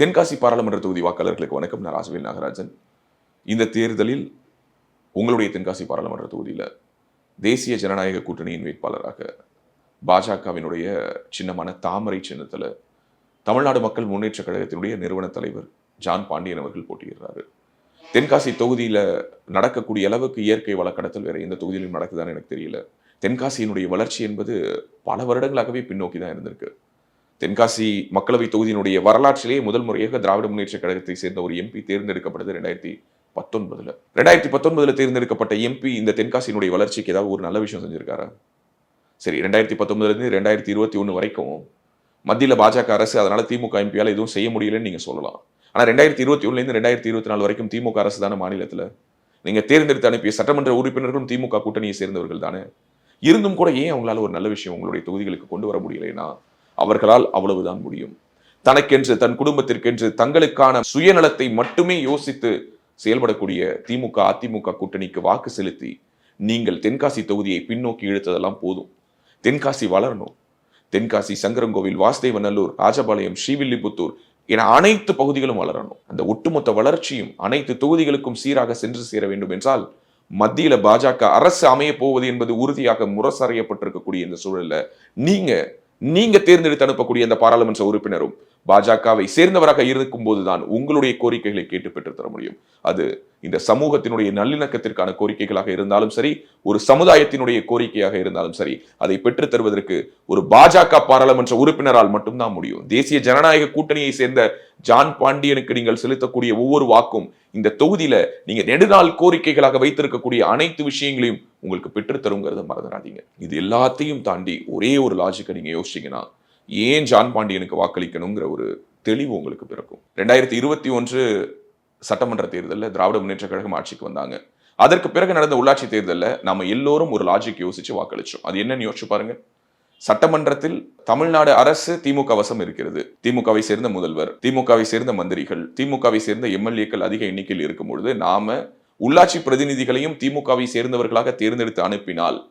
தென்காசி பாராளுமன்ற தொகுதி வாக்காளர்களுக்கு வணக்கம். நான் ராசவேல் நாகராஜன். இந்த தேர்தலில் உங்களுடைய தென்காசி பாராளுமன்ற தொகுதியில் தேசிய ஜனநாயக கூட்டணியின் வேட்பாளராக பாஜகவினுடைய சின்னமான தாமரை சின்னத்தில் தமிழ்நாடு மக்கள் முன்னேற்ற கழகத்தினுடைய நிறுவன தலைவர் ஜான் பாண்டியன் அவர்கள் போட்டியிடுறாரு. தென்காசி தொகுதியில் நடக்கக்கூடிய அளவுக்கு இயற்கை வளக்கடத்தல் வேற எந்த தொகுதியிலும் நடக்குதான்னு எனக்கு தெரியல. தென்காசியினுடைய வளர்ச்சி என்பது பல வருடங்களாகவே பின்னோக்கி தான் இருந்திருக்கு. தென்காசி மக்களவை தொகுதியினுடைய வரலாற்றிலேயே முதல் முறையாக திராவிட முன்னேற்ற கழகத்தை சேர்ந்த ஒரு எம்பி தேர்ந்தெடுக்கப்பட்டது ரெண்டாயிரத்தி பத்தொன்பதுல. ரெண்டாயிரத்தி பத்தொன்பதுல தேர்ந்தெடுக்கப்பட்ட எம்பி இந்த தென்காசியினுடைய வளர்ச்சிக்கு ஏதாவது ஒரு நல்ல விஷயம் செஞ்சிருக்காரா? சரி ரெண்டாயிரத்தி பத்தொன்பதுலேருந்து ரெண்டாயிரத்தி இருபத்தி ஒன்று வரைக்கும் மத்தியில் பாஜக அரசு அதனால திமுக எம்பியால் எதுவும் செய்ய முடியலன்னு நீங்கள் சொல்லலாம். ஆனால் ரெண்டாயிரத்தி இருபத்தி ஒன்றுலேருந்து ரெண்டாயிரத்தி இருபத்தி நாலு வரைக்கும் திமுக அரசு தானே மாநிலத்தில்? நீங்கள் தேர்ந்தெடுத்து அனுப்பிய சட்டமன்ற உறுப்பினர்களும் திமுக கூட்டணியை சேர்ந்தவர்கள் தானே? இருந்தும் கூட ஏன் அவங்களால ஒரு நல்ல விஷயம் உங்களுடைய தொகுதிகளுக்கு கொண்டு வர முடியலைன்னா அவர்களால் அவ்வளவுதான் முடியும். தனக்கென்று தன் குடும்பத்திற்கென்று தங்களுக்கான சுயநலத்தை மட்டுமே யோசித்து செயல்படக்கூடிய திமுக அதிமுக கூட்டணிக்கு வாக்கு செலுத்தி நீங்கள் தென்காசி தொகுதியை பின்னோக்கி இழுத்ததெல்லாம் போதும். தென்காசி வளரணும். தென்காசி சங்கரங்கோவில் வாசுதேவநல்லூர் ராஜபாளையம் ஸ்ரீவில்லிபுத்தூர் என அனைத்து பகுதிகளும் வளரணும். அந்த ஒட்டுமொத்த வளர்ச்சியும் அனைத்து தொகுதிகளுக்கும் சீராக சென்று சேர வேண்டும் என்றால் மத்தியில பாஜக அரசு அமைய போவது என்பது உறுதியாக முரசறையப்பட்டிருக்கக்கூடிய இந்த சூழல்ல நீங்க நீங்க தேர்ந்தெடுத்து அனுப்பக்கூடிய அந்த பாராளுமன்ற உறுப்பினரும் பாஜகவை சேர்ந்தவராக இருக்கும் போதுதான் உங்களுடைய கோரிக்கைகளை கேட்டு பெற்று தர முடியும். அது இந்த சமூகத்தினுடைய நல்லிணக்கத்திற்கான கோரிக்கைகளாக இருந்தாலும் சரி ஒரு சமுதாயத்தினுடைய கோரிக்கையாக இருந்தாலும் சரி அதை பெற்றுத் தருவதற்கு ஒரு பாஜக பாராளுமன்ற உறுப்பினரால் மட்டும்தான் முடியும். தேசிய ஜனநாயக கூட்டணியை சேர்ந்த ஜான் பாண்டியனுக்கு நீங்கள் செலுத்தக்கூடிய ஒவ்வொரு வாக்கும் இந்த தொகுதியில நீங்க நெடுநாள் கோரிக்கைகளாக வைத்திருக்கக்கூடிய அனைத்து விஷயங்களையும் உங்களுக்கு பெற்றுத்தருங்கிறத மறந்துடாதீங்க. இது எல்லாத்தையும் தாண்டி ஒரே ஒரு லாஜிக்கை நீங்க யோசிச்சீங்கன்னா ஏன் ஜான் பாண்டியனுக்கு வாக்களிக்கணுங்கிற ஒரு தெளிவு உங்களுக்கு பிறக்கும். ரெண்டாயிரத்தி இருபத்தி ஒன்று சட்டமன்ற தேர்தலில் திராவிட முன்னேற்ற கழகம் ஆட்சிக்கு வந்தாங்க. அதற்கு பிறகு நடந்த உள்ளாட்சி தேர்தலில் நம்ம எல்லோரும் ஒரு லாஜிக் யோசிச்சு வாக்களிச்சோம். அது என்னன்னு யோசிச்சு பாருங்க. சட்டமன்றத்தில் தமிழ்நாடு அரசு திமுக வசம் இருக்கிறது. திமுகவை சேர்ந்த முதல்வர் திமுகவை சேர்ந்த மந்திரிகள் திமுகவை சேர்ந்த எம்எல்ஏக்கள் அதிக எண்ணிக்கையில் இருக்கும் பொழுது நாம உள்ளாட்சி பிரதிநிதிகளையும் திமுகவை சேர்ந்தவர்களாக தேர்ந்தெடுத்து அனுப்பினால்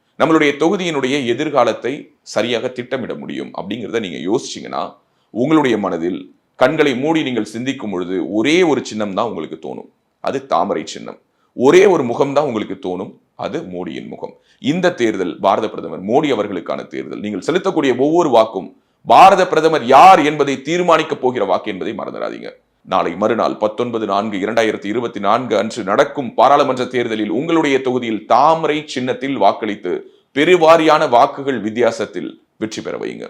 நம்மளுடைய தொகுதியினுடைய எதிர்காலத்தை சரியாக திட்டமிட முடியும் அப்படிங்கிறத நீங்க யோசிச்சீங்கன்னா உங்களுடைய மனதில் கண்களை மூடி நீங்கள் சிந்திக்கும் பொழுது ஒரே ஒரு சின்னம் தான் உங்களுக்கு தோணும். அது தாமரை சின்னம். ஒரே ஒரு முகம் தான் உங்களுக்கு தோணும். அது மோடியின் முகம். இந்த தேர்தல் பாரத பிரதமர் மோடி அவர்களுக்கான தேர்தல். நீங்கள் செலுத்தக்கூடிய ஒவ்வொரு வாக்கும் பாரத பிரதமர் யார் என்பதை தீர்மானிக்கப் போகிற வாக்கு என்பதை மறந்துடாதீங்க. நாளை மறுநாள் பத்தொன்பது நான்கு இரண்டாயிரத்தி இருபத்தி நான்கு அன்று நடக்கும் பாராளுமன்ற தேர்தலில் உங்களுடைய தொகுதியில் தாமரை சின்னத்தில் வாக்களித்து பெருவாரியான வாக்குகள் வித்தியாசத்தில் வெற்றி பெற வையுங்க